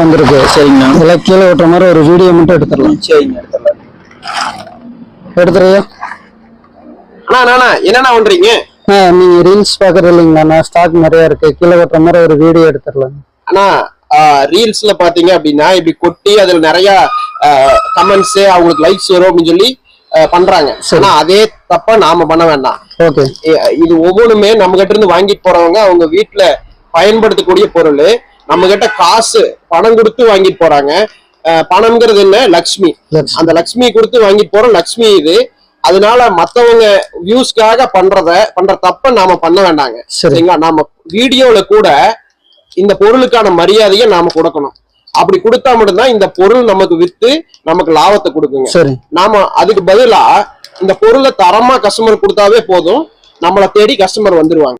வந்திருக்கு. சரிங்கண்ணா. இதெல்லாம் கீழே ஓட்டுற மாதிரி ஒரு வீடியோ மட்டும் எடுத்துடலாம். சரிங்க எடுத்துடலாம். எடுத்துறியா அண்ணா என்னண்ணா பண்றீங்க? ஆ நீங்க ரீல்ஸ் பாக்குறது இல்லைங்கண்ணா. ஸ்டாக் நிறைய இருக்கு. கீழே ஓட்டுற மாதிரி ஒரு வீடியோ எடுத்துடலாம். அண்ணா ரீல்ஸ்ல பாத்தீங்க அப்படின்னா இப்படி கொட்டி அதுல நிறைய கமெண்ட்ஸ் அவங்களுக்கு லைக்ஸ் வரும் அப்படின்னு சொல்லி பண்றாங்க. ஆனா அதே தப்பா நாம பண்ண வேண்டாம். ஓகே. இது ஒவ்வொன்றுமே நம்ம கிட்ட இருந்து வாங்கிட்டு போறவங்க அவங்க வீட்டுல பயன்படுத்தக்கூடிய பொருள் நம்ம கிட்ட காசு பணம் கொடுத்து வாங்கிட்டு போறாங்க. பணம்ங்கிறது என்ன? லக்ஷ்மி. அந்த லக்ஷ்மி கொடுத்து வாங்கிட்டு போறோம் லக்ஷ்மி இது. அதனால மத்தவங்க வியூஸ்க்காக பண்றத பண்ற தப்ப நாம பண்ண வேண்டாங்க. சரி. சரிங்களா? நாம வீடியோல கூட இந்த பொருளுக்கான மரியாதையை நாம கொடுக்கணும். அப்படி கொடுத்தா மட்டும்தான் இந்த பொருள் நமக்கு வித்து நமக்கு லாபத்தை கொடுக்குங்க. நாம அதுக்கு பதிலா இந்த பொருளை தரமா கஸ்டமர் கொடுத்தாவே போதும். நம்மளை தேடி கஸ்டமர் வந்துருவாங்க.